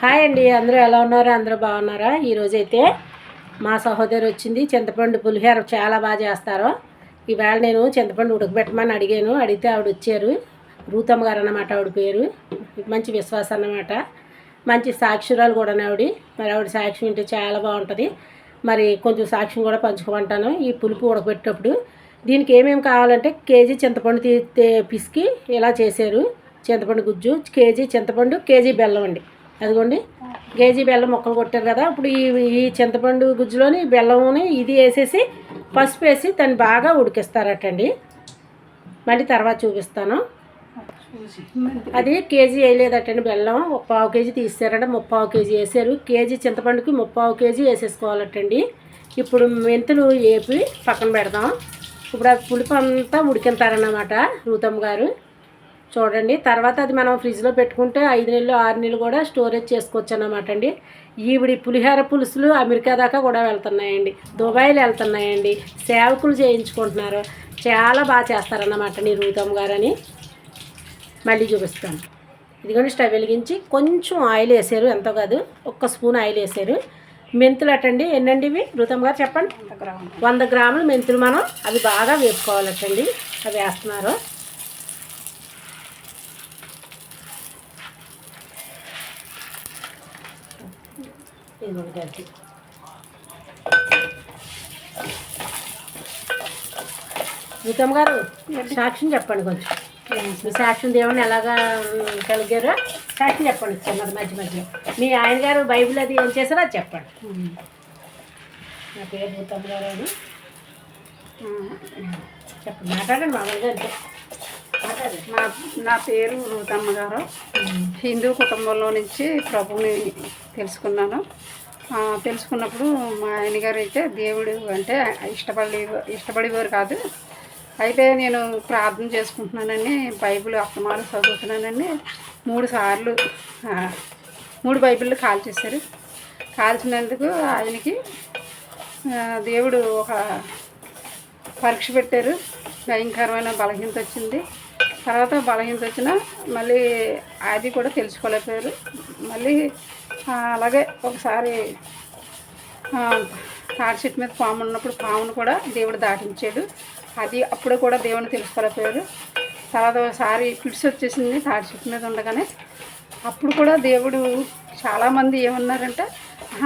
Hi అండి అందరూ ఎలా ఉన్నారు? అందరూ బాగున్నారా? ఈరోజైతే మా సహోదరి వచ్చింది చింతపండు పులిహోర చాలా బాగా చేస్తారు. ఈవేళ నేను చింతపండు ఉడకబెట్టమని అడిగాను అడిగితే ఆవిడ వచ్చారు. రూతమ్మ గారు అన్నమాట ఆవిడ పేరు. మంచి విశ్వాసం అన్నమాట. మంచి సాక్షురాలు కూడా ఆవిడ. మరి ఆవిడ సాక్ష్యం ఉంటే చాలా బాగుంటుంది. మరి కొంచెం సాక్ష్యం కూడా పంచుకోమంటాను. ఈ పులుపు ఉడకబెట్టేటప్పుడు దీనికి ఏమేమి కావాలంటే కేజీ చింతపండు తీ పిసికి ఇలా చేశారు. చింతపండు గుజ్జు కేజీ చింతపండు కేజీ బెల్లం అండి. అదిగోండి. కేజీ బెల్లం ముక్కలు కొట్టారు కదా. ఇప్పుడు ఈ ఈ చింతపండు గుజ్జులోని బెల్లంని ఇది వేసేసి పసుపు వేసి దాన్ని బాగా ఉడికిస్తారటండి. మళ్ళీ తర్వాత చూపిస్తాను. అది కేజీ వేయలేదటండి బెల్లం. ఒక పావు కేజీ తీసారట ముప్పావు కేజీ వేసారు. కేజీ చింతపండుకి ముప్పావు కేజీ వేసేసుకోవాలటండి. ఇప్పుడు మెంతులు వేపి పక్కన పెడదాం. ఇప్పుడు ఆ పులుపు అంతా ఉడికింతారన్నమాట రూతమ్మ గారు. చూడండి. తర్వాత అది మనం ఫ్రిడ్జ్లో పెట్టుకుంటే ఐదు నెలలు ఆరు నెలలు కూడా స్టోరేజ్ చేసుకోవచ్చు అన్నమాట అండి. ఈవిడి పులిహోర పులుసులు అమెరికా దాకా కూడా వెళ్తున్నాయండి. దుబాయ్లో వెళ్తున్నాయండి. సేవకులు చేయించుకుంటున్నారు. చాలా బాగా చేస్తారన్నమాట నీ రూతమ్మ గారని. మళ్ళీ చూపిస్తాను. ఇదిగోండి స్టవ్ వెలిగించి కొంచెం ఆయిల్ వేసారు. ఎంతో కాదు ఒక్క స్పూన్ ఆయిల్ వేసారు. మెంతులు అటండి. ఎన్నండి ఇవి? రుతం గారు చెప్పండి. వంద గ్రాములు. మెంతులు మనం అవి బాగా వేసుకోవాలటండి అవి వేస్తున్నారు. గడ్డి రుతం గారు సాక్ష్యం చెప్పండి కొంచెం. మీ సాక్ష్యం దేవుని ఎలాగా కలిగారో సాక్ష్యం చెప్పండి చిన్నది మధ్య మధ్య మీ ఆయన గారు బైబిల్ అది ఏం చేశారో అది చెప్పండి. నా పేరు భూతమ్మ గారు అని చెప్పండి మాట్లాడండి మామూలుగా మాట్లాడండి. నా నా పేరు రూతమ్మ గారు. హిందూ కుటుంబంలో నుంచి ప్రభుని తెలుసుకున్నాను. తెలుసుకున్నప్పుడు మా ఆయనగారు అయితే దేవుడు అంటే ఇష్టపడే ఇష్టపడేవారు కాదు. అయితే నేను ప్రార్థన చేసుకుంటున్నానని బైబిల్ అస్తమాలు చదువుతున్నానని మూడు సార్లు మూడు బైబిళ్ళు కాల్చేశారు కాల్చినందుకు ఆయనకి దేవుడు ఒక పరీక్ష పెట్టారు. భయంకరమైన బలహీనత వచ్చింది. తర్వాత బలహీనత వచ్చిన మళ్ళీ అది కూడా తెలుసుకోలేకపోయారు. మళ్ళీ అలాగే ఒకసారి తాటి చెట్టు మీద పాము ఉన్నప్పుడు పామును కూడా దేవుడు దాటించాడు. అది అప్పుడు కూడా దేవుని తెలుసుకోలేకపోయారు. తర్వాత ఒకసారి పిడిసి వచ్చేసింది తాటి చెట్టు మీద ఉండగానే. అప్పుడు కూడా దేవుడు చాలామంది ఏమన్నారంటే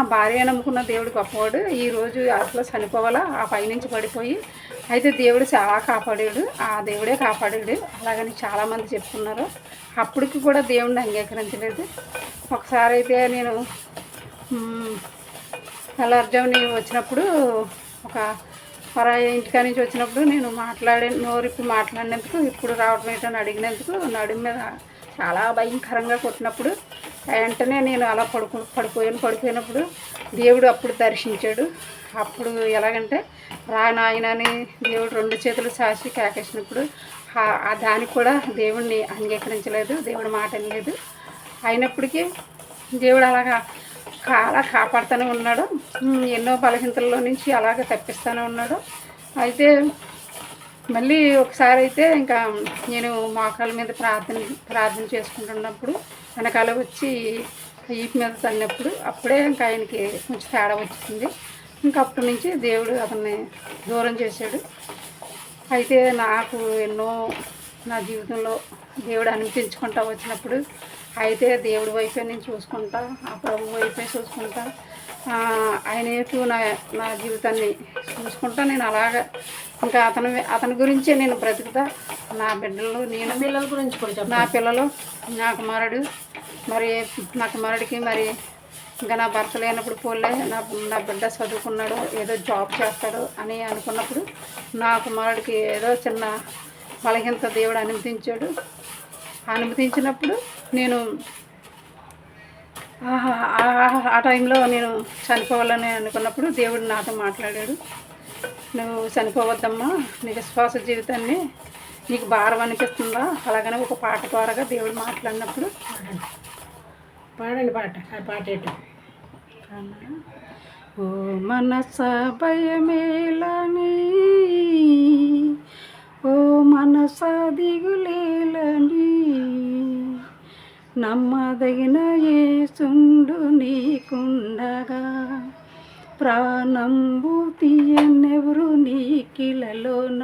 భార్య నమ్ముకున్న దేవుడు గొప్పవాడు. ఈరోజు రోజు అసలు చనిపోవాలా? ఆ పైనుంచి పడిపోయి అయితే దేవుడు చాలా కాపాడాడు. ఆ దేవుడే కాపాడాడు. అలాగని చాలామంది చెప్తున్నారు. అప్పటికి కూడా దేవుడిని అంగీకరించలేదు. ఒకసారి అయితే నేను మ్, వచ్చినప్పుడు ఒక పరాయి ఇంటికా నుంచి వచ్చినప్పుడు నేను మాట్లాడే నోరిప్పి మాట్లాడినందుకు ఇప్పుడు రావడం ఏంటని అడిగినందుకు నడుము మీద చాలా భయంకరంగా కొట్టినప్పుడు వెంటనే నేను అలా పడుకు పడిపోయాను పడిపోయినప్పుడు దేవుడు అప్పుడు దర్శించాడు. అప్పుడు ఎలాగంటే రా నాయన దేవుడు రెండు చేతులు సాసి కేకేసినప్పుడు ఆ- దానికి కూడా దేవుడిని అంగీకరించలేదు దేవుడి మాట లేదు అయినప్పటికీ దేవుడు అలాగా అలా కాపాడుతూనే ఉన్నాడు. ఎన్నో బలహీనతల్లో నుంచి అలాగే తప్పిస్తూనే ఉన్నాడు. అయితే మళ్ళీ ఒకసారి అయితే ఇంకా నేను మోకాల మీద ప్రార్థన ప్రార్థన చేసుకుంటున్నప్పుడు వెనకాల వచ్చి ఈపు మీద తన్నప్పుడు అప్పుడే ఇంకా ఆయనకి కొంచెం తేడా వచ్చింది. ఇంకా అప్పటి నుంచి దేవుడు అతన్ని దూరం చేశాడు. అయితే నాకు ఎన్నో నా జీవితంలో దేవుడు అనిపించుకుంటా వచ్చినప్పుడు అయితే దేవుడి వైపే నేను చూసుకుంటా ఆ ప్రభు వైపే చూసుకుంటా ఆయన వైపు నా నా జీవితాన్ని చూసుకుంటా నేను అలాగా. ఇంకా అతని అతని గురించే నేను బ్రతుకుతా. నా బిడ్డలు నేను. పిల్లల గురించి కూడా నా పిల్లలు నా కుమారుడు. మరి నా కుమారుడికి మరి ఇంకా నా భర్త లేనప్పుడు పోలే. నా నా బిడ్డ చదువుకున్నాడు ఏదో జాబ్ చేస్తాడు అని అనుకున్నప్పుడు నా కుమారుడికి ఏదో చిన్న బలహీనత దేవుడు అనుమతించాడు. అనుమతించినప్పుడు నేను ఆ- టైంలో నేను చనిపోవాలని అనుకున్నప్పుడు దేవుడు నాతో మాట్లాడాడు. నువ్వు చనిపోవద్దమ్మా నీ విశ్వాస జీవితాన్ని నీకు భారం అనిపిస్తుందా? అలాగనే ఒక పాట ద్వారాగా దేవుడు మాట్లాడినప్పుడు పాడండి పాట ఆ పాట ఏంటో. ఓ మనస భయమేలని ఓ మనస దిగులేలని నమ్మదగిన యేసుండు నీకుండగా. ప్రాణంబు తీయనెవరు నీకిలలోన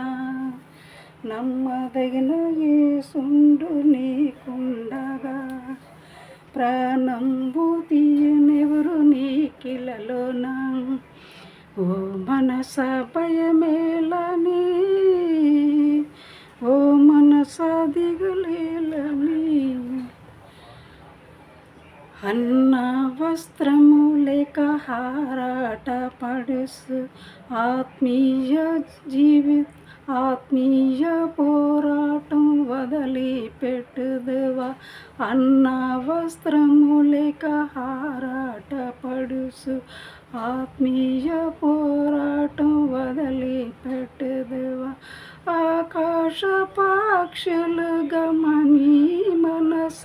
నమ్మదగిన యేసుండు నీకుండగా. ప్రాణంబు తీయనెవరు నీకిలలోన ఓ మనస భయమేలని ఓ మనస దిగులేలని అన్న వస్త్రము లేక హారాట పడుసు ఆత్మీయ జీవి ఆత్మీయ పోరాటం వదిలి పెట్టుదవా అన్న వస్త్రము లేక హారాట పడుసు ఆత్మీయ పోరాటం వదిలి పెట్టుదవా ఆకాశ పాక్షులు గమని మనస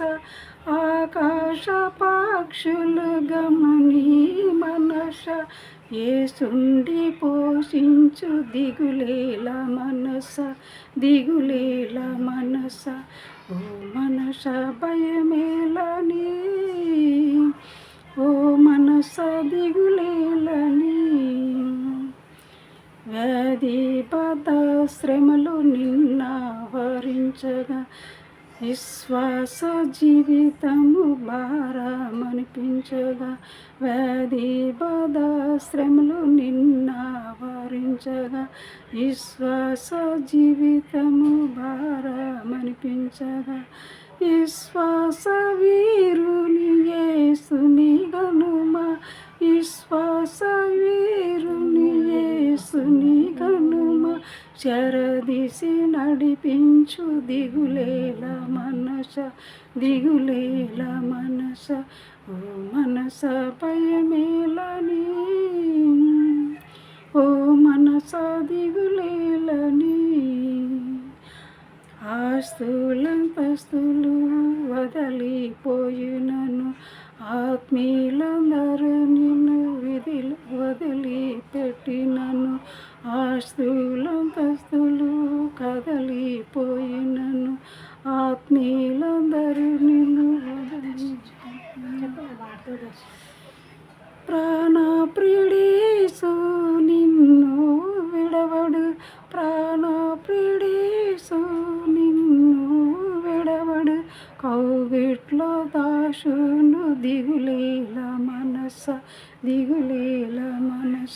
ఆకాశ పక్షులు గమని మనస ఏసుండి పోషించు దిగులేల మనస దిగులేల మనస. ఓ మనస భయమేలని ఓ మనస దిగులేలని. వ్యాధి పద శ్రమలు నిన్న వరించగా విశ్వాస జీవితము భారమనిపించగా వ్యాధి బాధ శ్రమలు నిన్న వరించగా విశ్వాస జీవితము భారమనిపించగా విశ్వాస వీరుని యేసుని గనుమ విశ్వాస వీరుని యేసుని చరదిసి నడిపించు దిగులేల మనస దిగులేల మనస ఓ మనస భయమేలని ఓ మనస దిగులేలని. ఆస్తులంతస్తులు వదిలిపోయినను ఆత్మీయులందరూ నిన్ను విధులు వదిలిపెట్టినను. ఆస్తులంతస్తులు కదలిపోయినను. ఆత్మీయులందరూ నిన్ను వదిలి నిన్ను విడవడు. ప్రాణప్రియుడేసు నిన్ను విడవడు. కౌగిట్లో దాసును దిగులేల మనస ది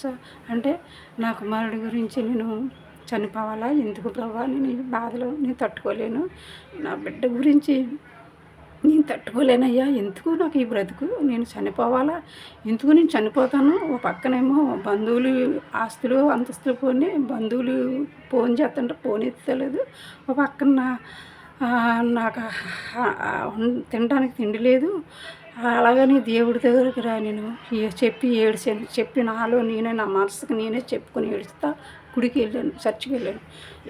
మనస అంటే నా కుమారుడి గురించి నేను చనిపోవాలా? ఎందుకు ప్రభా? నేను బాధలో నేను తట్టుకోలేను. నా బిడ్డ గురించి నేను తట్టుకోలేనయ్యా. ఎందుకు నాకు ఈ బ్రతుకు? నేను చనిపోవాలా? ఎందుకు నేను చనిపోతాను? ఓ పక్కనేమో బంధువులు ఆస్తులు అంతస్తులు పోని బంధువులు ఫోన్ చేస్తుంటే ఫోన్ ఎత్తలేదు. ఓ పక్కన నాకు తినడానికి తిండి లేదు. అలాగని దేవుడి దగ్గరికి రా నేను. చెప్పి ఏడ్చాను చెప్పి నాలో నేనే నా మనసుకు నేనే చెప్పుకొని ఏడుస్తా. గుడికి వెళ్ళాను చర్చికి వెళ్ళాను.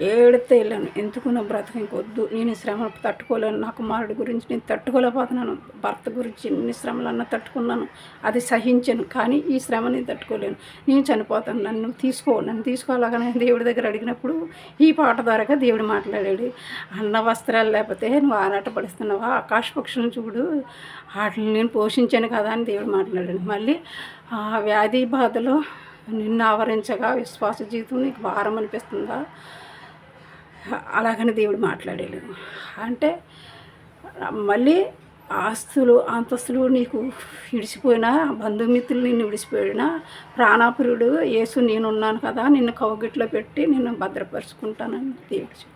ఏడితే వెళ్ళాను. ఎందుకు నా బ్రతక ఇంకొద్దు నేను ఈ శ్రమ తట్టుకోలేను. నా కుమారుడి గురించి నేను తట్టుకోలేకపోతున్నాను. భర్త గురించి ఎన్ని శ్రమలన్నా తట్టుకున్నాను. అది సహించాను. కానీ ఈ శ్రమ నేను తట్టుకోలేను. నేను చనిపోతాను. నన్ను తీసుకో. నన్ను తీసుకోవాలగానే దేవుడి దగ్గర అడిగినప్పుడు ఈ పాట ద్వారాగా దేవుడు మాట్లాడాడు. అన్న వస్త్రాలు లేకపోతే నువ్వు ఆరాట పడిస్తున్నావా? ఆకాశ పక్షులను చూడు. వాటిని నేను పోషించాను కదా అని దేవుడు మాట్లాడాడు. మళ్ళీ ఆ వ్యాధి బాధలో నిన్ను ఆవరించగా విశ్వాస జీవితం నీకు భారం అనిపిస్తుందా? అలాగని దేవుడు మాట్లాడలేదు అంటే మళ్ళీ ఆస్తులు అంతస్తులు నీకు విడిచిపోయినా బంధుమిత్రులు నిన్ను విడిచిపోయినా ప్రాణాపురుడు యేసు నేనున్నాను కదా నిన్ను కౌగిట్లో పెట్టి నిన్ను భద్రపరుచుకుంటానని దేవుడు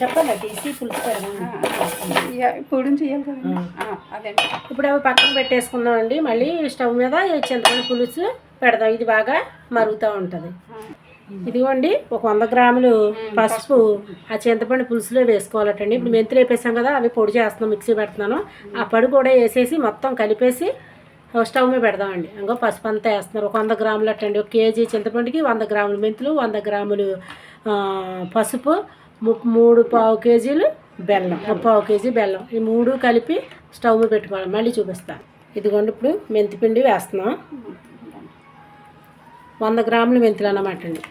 చెప్పాలి తీసి పులుసు ఇప్పుడు చేయాలి కదా. అదే. ఇప్పుడు అవి పక్కన పెట్టేసుకుందామండి. మళ్ళీ స్టవ్ మీద చింతపండు పులుసు పెడదాం. ఇది బాగా మరుగుతూ ఉంటుంది. ఇదిగోండి ఒక వంద గ్రాములు పసుపు ఆ చింతపండు పులుసులో వేసుకోవాలటండి. ఇప్పుడు మెంతులు వేపేసాం కదా అవి పొడి చేస్తున్నాం మిక్సీ పెడుతున్నాను. ఆ పొడి కూడా వేసేసి మొత్తం కలిపేసి స్టవ్ మీద పెడదామండి. ఇంకో పసుపు అంతా వేస్తున్నారు. ఒక వంద గ్రాములు అట్టండి ఒక కేజీ చింతపండుకి వంద గ్రాములు మెంతులు వంద గ్రాములు పసుపు ము- మూడు పావు కేజీలు బెల్లం ఒక పావు కేజీ బెల్లం. ఈ మూడు కలిపి స్టవ్ మీద పెట్టుకోవాలి. మళ్ళీ చూపిస్తాను ఇదిగోండి ఇప్పుడు మెంతిపిండి వేస్తున్నాం. వంద గ్రాములు మెంతులు అన్నమాట అండి.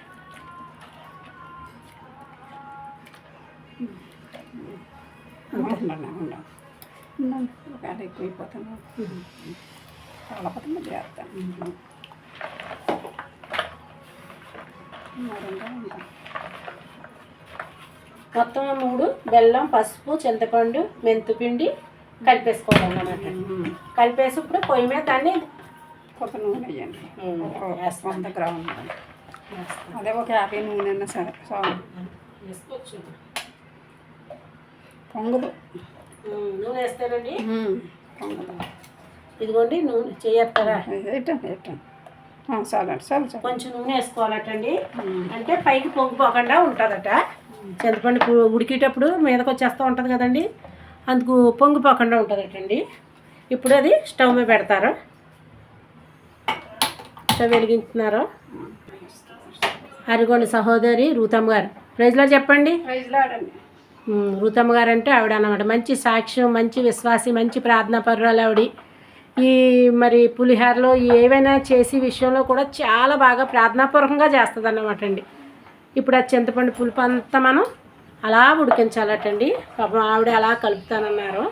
ఉన్నాను ఒకవేళ ఎక్కువైపోతాను చాలా పతంగా చేస్తాను మరింకా ఉంటా మొత్తం మూడు బెల్లం పసుపు చింతపండు మెంతుపిండి కలిపేసుకోవాలన్నమాట. కలిపేసి ఇప్పుడు పొయ్యి మీద దాన్ని కొత్త నూనె వేయండి. వంద గ్రాములు. అదే ఒక యాభై నూనె అన్నా సరే. చాలు. వేసుకోవచ్చు. పొంగదు. నూనె వేస్తానండి. పొంగదు. ఇదిగోండి నూనె ఎట్టండి చాలండి చాలు కొంచెం నూనె వేసుకోవాలటండి. అంటే పైకి పొంగిపోకుండా ఉంటుందట. చింతపండు ఉడికేటప్పుడు మీదకి వచ్చేస్తూ ఉంటుంది కదండి. అందుకు పొంగిపోకుండా ఉంటుందటండి. ఇప్పుడు అది స్టవ్ మీద పెడతారు. స్టవ్ వెలిగించుతున్నారు. అరిగోండి సహోదరి రూతమ్మ గారు. ప్రైజ్లో చెప్పండి. రూతమ్మ గారు అంటే ఆవిడ అన్నమాట. మంచి సాక్ష్యం మంచి విశ్వాసి మంచి ప్రార్థనా పరురాలు ఆవిడ. ఈ మరి పులిహారలో ఏవైనా చేసి విషయంలో కూడా చాలా బాగా ప్రార్థనాపూర్వకంగా చేస్తుంది అన్నమాట అండి. ఇప్పుడు ఆ చింతపండు పులుపు అంతా మనం అలా ఉడికించాలటండి. పాపం ఆవిడ అలా కలుపుతానన్నారు.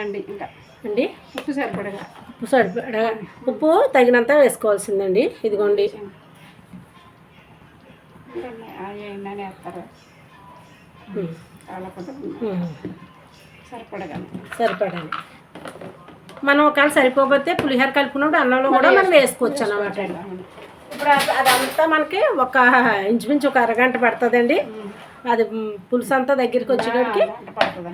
అండి ఇంకా. అండి? ఉప్పు సరిపడగా. ఉప్పు సరిపడా ఉప్పు తగినంత వేసుకోవాల్సిందండి. ఇదిగోండి. సరిపడగా. సరిపడాలి మనం ఒకవేళ సరిపోతే పులిహోర కలుపుకున్నప్పుడు అన్నంలో కూడా మనం వేసుకోవచ్చు. అన్నమాట ఇప్పుడు అది- అదంతా మనకి ఒక ఇంచుమించు ఒక అరగంట పడుతుందండి. అది పులుసు అంతా దగ్గరికి వచ్చేటప్పటికి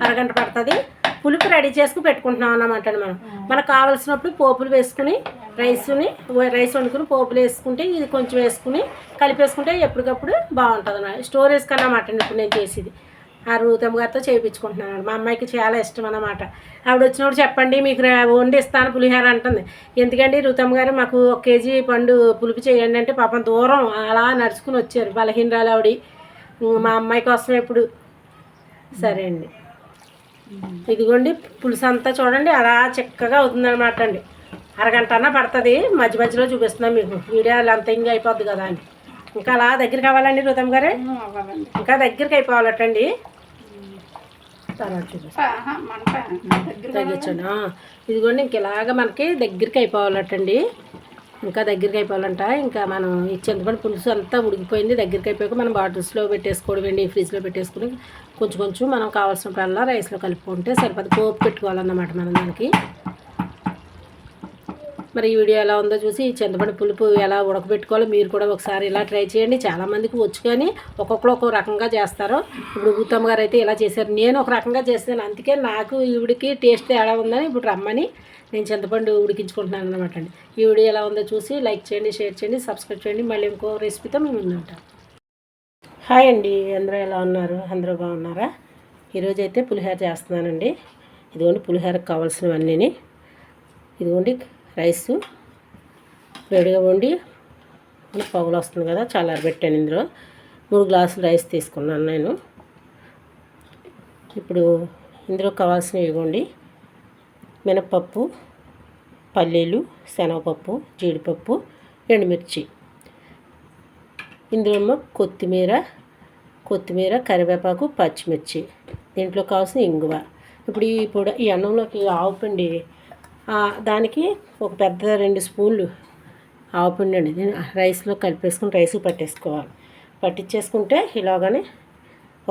అరగంట పడుతుంది. పులుపు రెడీ చేసుకుని పెట్టుకుంటున్నాం అన్నమాట అండి మనం. మనకు కావాల్సినప్పుడు పోపులు వేసుకుని రైస్ని రైస్ వండుకుని పోపులు వేసుకుంటే ఇది కొంచెం వేసుకుని కలిపేసుకుంటే ఎప్పటికప్పుడు బాగుంటుంది అన్నమాట స్టోరేజ్ కన్నా మాట అండి ఇప్పుడు నేను చేసేది. ఆ రూతమ్మ గారితో చేయించుకుంటున్నాను మా అమ్మాయికి చాలా ఇష్టం అన్నమాట. ఆవిడ వచ్చినప్పుడు చెప్పండి మీకు రా- వండిస్తాను పులిహోర అంటుంది. ఎందుకండి రూతమ్మ గారు మాకు ఒక కేజీ పండు పులుపు చేయండి అంటే పాపం దూరం అలా నడుచుకుని వచ్చారు బలహీనరాలు ఆవిడ. మా అమ్మాయి కోసం ఎప్పుడు? సరే అండి. ఇదిగోండి పులుసు అంతా చూడండి అలా చక్కగా అవుతుందన్నమాట అండి. అరగంట అన్న పడుతుంది మధ్య మధ్యలో చూపిస్తున్నాం మీకు. వీడియోలు అంత ఇంకా అయిపోద్ది కదా అని ఇంకా అలా దగ్గరికి అవ్వాలండి రూతమ్మ గారు? ఇంకా దగ్గరికి అయిపోవాలటండి. తర్వాత దగ్గర తగ్గించండి ఇదిగోండి ఇంక ఇలాగ మనకి దగ్గరికి అయిపోవాలటండి. ఇంకా దగ్గరికి అయిపోవాలంట. ఇంకా మనం ఈ చింతపండు పులుసు అంతా ఉడికిపోయింది. దగ్గరికి అయిపోయాక మనం బాటిల్స్లో పెట్టేసుకోవడం అండి ఫ్రిడ్జ్లో పెట్టేసుకుని కొంచెం కొంచెం మనం కావాల్సినప్పుడల్లా రైస్లో కలుపుకుంటే సరిపోదు. పోపు పెట్టుకోవాలన్నమాట మనం దానికి. మరి ఈ వీడియో ఎలా ఉందో చూసి చింతపండు పులుపు ఎలా ఉడకబెట్టుకోవాలో మీరు కూడా ఒకసారి ఇలా ట్రై చేయండి. చాలామందికి వచ్చు కానీ ఒక్కొక్కరు ఒక్కో రకంగా చేస్తారు. ఇప్పుడు గౌతమ్ గారు అయితే ఇలా చేశారు. నేను ఒక రకంగా చేస్తాను. అందుకే నాకు ఈవిడికి టేస్ట్ ఎలా ఉందని ఇప్పుడు రమ్మని నేను చింతపండు ఉడికించుకుంటున్నాను అనమాట అండి. ఈ వీడియో ఎలా ఉందో చూసి లైక్ చేయండి షేర్ చేయండి సబ్స్క్రైబ్ చేయండి. మళ్ళీ ఇంకో రెసిపీతో మేము ఉంటాం. హాయ్ అండి. అందరూ ఎలా ఉన్నారు? అందరూ బాగున్నారా? ఈరోజు అయితే పులిహోర చేస్తున్నానండి. ఇదిగోండి పులిహోరకు కావాల్సినవన్నీ ఇదిగోండి రైస్ వేడిగా వండి మనకి పొగలు వస్తుంది కదా చాలా పెట్టాను ఇందులో. మూడు గ్లాసులు రైస్ తీసుకున్నాను నేను. ఇప్పుడు ఇందులో కావాల్సినవి ఇవ్వండి. మినపప్పు పల్లీలు శనగపప్పు జీడిపప్పు ఎండుమిర్చి. ఇందులో కొత్తిమీర కొత్తిమీర కరివేపాకు పచ్చిమిర్చి. దీంట్లో కావాల్సిన ఇంగువ. ఇప్పుడు ఈ పొడి ఈ అన్నంలోకి ఆవు పిండి దానికి ఒక పెద్ద రెండు స్పూన్లు ఆవు పిండి అండి రైస్లో కలిపేసుకుని రైస్ పట్టేసుకోవాలి. పట్టించేసుకుంటే ఇలాగనే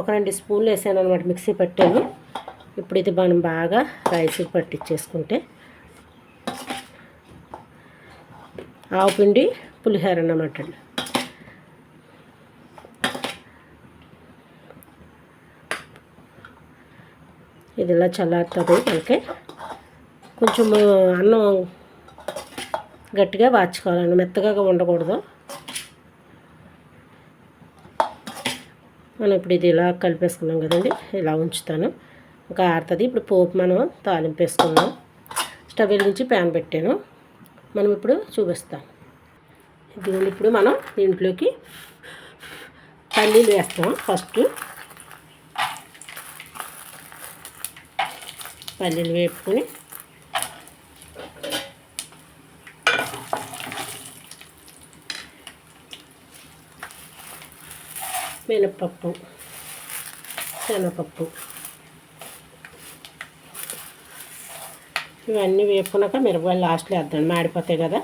ఒక రెండు స్పూన్లు వేసాను అనమాట మిక్సీ పట్టాను ఇప్పుడు ఇది మనం బాగా రైస్ పట్టించేసుకుంటే ఆవు పిండి పులిహోర అన్నమాట అండి. ఇది ఇలా చల్లారుతుంది. మనకి కొంచెం అన్నం గట్టిగా వాచుకోవాలండి మెత్తగా ఉండకూడదు మనం ఇప్పుడు ఇది ఇలా కలిపేసుకున్నాం కదండి. ఇలా ఉంచుతాను. ఇంకా ఆరుతుంది. ఇప్పుడు పోపు మనం తాలింపు వేసుకున్నాం స్టవ్ వెలిగించి ప్యాన్ పెట్టాను. మనం ఇప్పుడు చూపిస్తాం. ఇది ఇప్పుడు మనం దీంట్లోకి పల్లీలు వేస్తాం. ఫస్ట్ పల్లీలు వేపుకొని మినపప్పు శనగపప్పు. ఇవన్నీ వేపుకున్నాక మిరపకాయలు లాస్ట్లో వేద్దాం. మాడిపోతాయి కదా.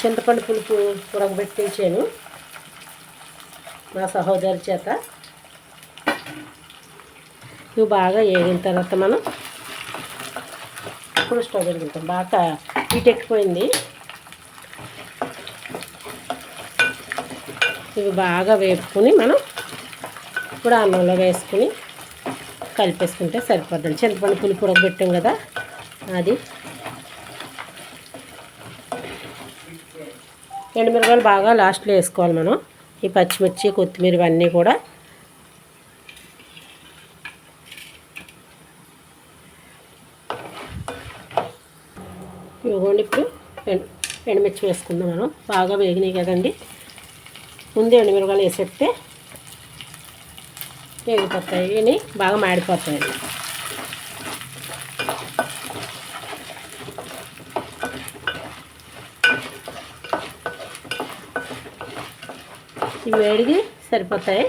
చింతపండు పులుపు ఉడకబెట్టించాను మా సహోదరి చేత. ఇవి బాగా వేగిన తర్వాత మనం ఇప్పుడు స్టవ్ పెట్టుకుంటాం బాగా హీట్ ఎక్కిపోయింది. ఇవి బాగా వేపుకొని మనం ఇప్పుడు అన్నంలో వేసుకుని కలిపేసుకుంటే సరిపోద్దండి. చింతపండు పులుపు ఉడకబెట్టాం కదా అది. ఎండుమిరకాయలు బాగా లాస్ట్లో వేసుకోవాలి మనం. ఈ పచ్చిమిర్చి కొత్తిమీర ఇవన్నీ కూడా. ఇవ్వండి ఇప్పుడు ఎండు ఎండుమిర్చి వేసుకుందాం మనం. బాగా వేగినాయి కదండి. ముందు ఎండుమిరపకాయలు వేసేస్తే వేగిపోతాయి. ఇవి బాగా మాడిపోతాయి. ఇవి వేడికి సరిపోతాయి.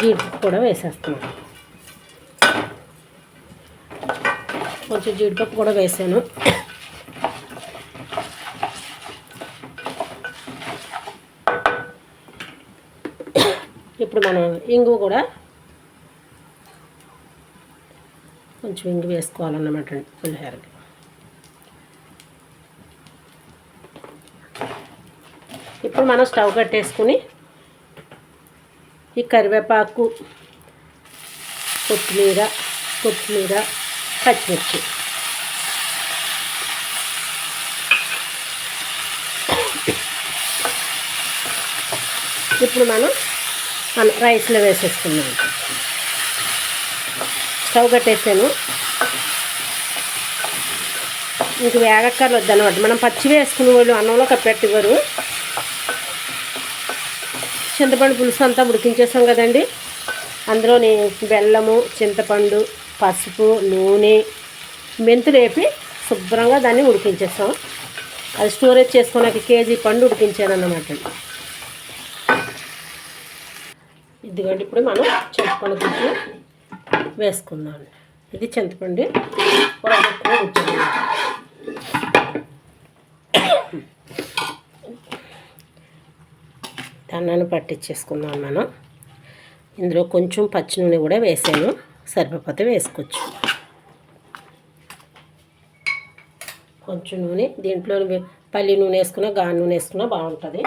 జీడిపప్పు కూడా వేసేస్తాను కొంచెం జీడిపప్పు కూడా వేసాను ఇప్పుడు మనం ఇంగు కూడా కొంచెం ఇంగు వేసుకోవాలన్నమాట అండి ఇప్పుడు మనం స్టవ్ కట్టేసుకుని ఈ కరివేపాకు కొత్తిమీర కొత్తిమీర పచ్చిమిర్చి. ఇప్పుడు మనం రైస్లో వేసేసుకున్నాం స్టవ్ కట్టేసాను. ఇంక వేగక్కర్లు వద్దనమాట మనం పచ్చి వేసుకునే వాళ్ళు అన్నంలో కప్పెట్టివ్వరు చింతపండు పులుసు అంతా ఉడికించేసాం కదండి. అందులోని బెల్లము చింతపండు పసుపు నూనె మెంతులు వేపి శుభ్రంగా దాన్ని ఉడికించేస్తాం అది స్టోరేజ్ చేసుకున్నాక కేజీ పండు ఉడికించాను అన్నమాట ఇదిగోండి ఇప్పుడు మనం చింతపండు గుజ్జు వేసుకుందాం. ఇది చింతపండు ఉడకబెట్టుకుని ఉంచాను పట్టించేసుకుందాం మనం. ఇందులో కొంచెం పచ్చి నూనె కూడా వేసాను. సరిపోతే వేసుకోవచ్చు. కొంచెం నూనె దీంట్లో పల్లి నూనె వేసుకున్నా గా నూనె వేసుకున్నా బాగుంటుంది.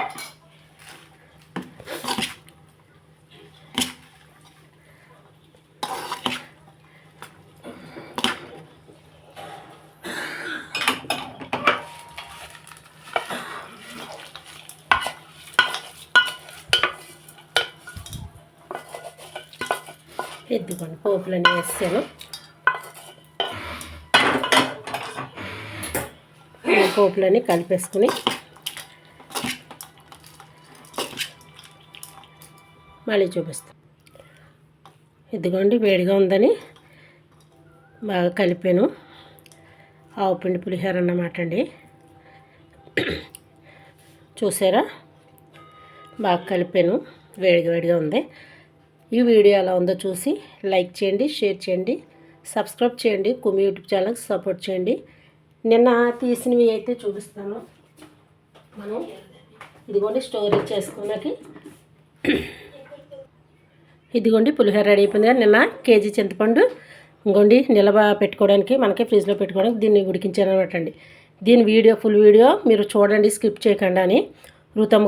పోపులన్నీ వేస్తాను. ఈ పోపులన్నీ కలిపేసుకుని మళ్ళీ చూపిస్తాను. ఇదిగోండి వేడిగా ఉందని బాగా కలిపాను. ఆవు పిండి పులిహోర అన్నమాట అండి. చూసారా? బాగా కలిపాను. వేడిగా వేడిగా ఉంది. ఈ వీడియో ఎలా ఉందో చూసి లైక్ చేయండి షేర్ చేయండి సబ్స్క్రైబ్ చేయండి కుమి యూట్యూబ్ ఛానల్కి సపోర్ట్ చేయండి. నిన్న తీసినవి అయితే చూపిస్తాను. మనం ఇదిగోండి స్టోరేజ్ చేసుకున్నకి. ఇదిగోండి పులిహోర రెడీ అయిపోయింది నిన్న కేజీ చింతపండు ఇంకోండి నిలవ పెట్టుకోవడానికి మనకి ఫ్రిడ్జ్లో పెట్టుకోవడానికి దీన్ని ఉడికించాను అనమాట అండి. దీని వీడియో ఫుల్ వీడియో మీరు చూడండి స్కిప్ చేయకుండా అని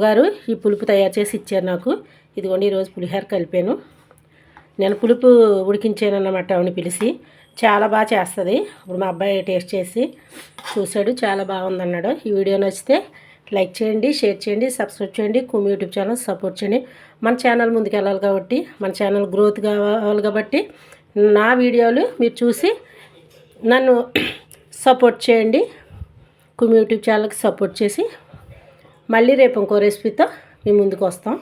గారు ఈ పులుపు తయారు చేసి ఇచ్చారు నాకు. ఇదిగోండి ఈరోజు పులిహోర కలిపాను. నేను పులుపు ఉడికించాను అన్నమాట ఆవిడ పిలిచి. చాలా బాగా చేస్తుంది. ఇప్పుడు మా అబ్బాయి టేస్ట్ చేసి చూశాడు చాలా బాగుందన్నాడు. ఈ వీడియో నచ్చితే లైక్ చేయండి షేర్ చేయండి సబ్స్క్రైబ్ చేయండి కుమి యూట్యూబ్ ఛానల్ సపోర్ట్ చేయండి. మన ఛానల్ ముందుకు వెళ్ళాలి కాబట్టి మన ఛానల్ గ్రోత్ కావాలి కాబట్టి నా వీడియోలు మీరు చూసి నన్ను సపోర్ట్ చేయండి. కుమి యూట్యూబ్ ఛానల్కి సపోర్ట్ చేసి మళ్ళీ రేపు ఇంకో రెసిపీతో మీ ముందుకు వస్తాం.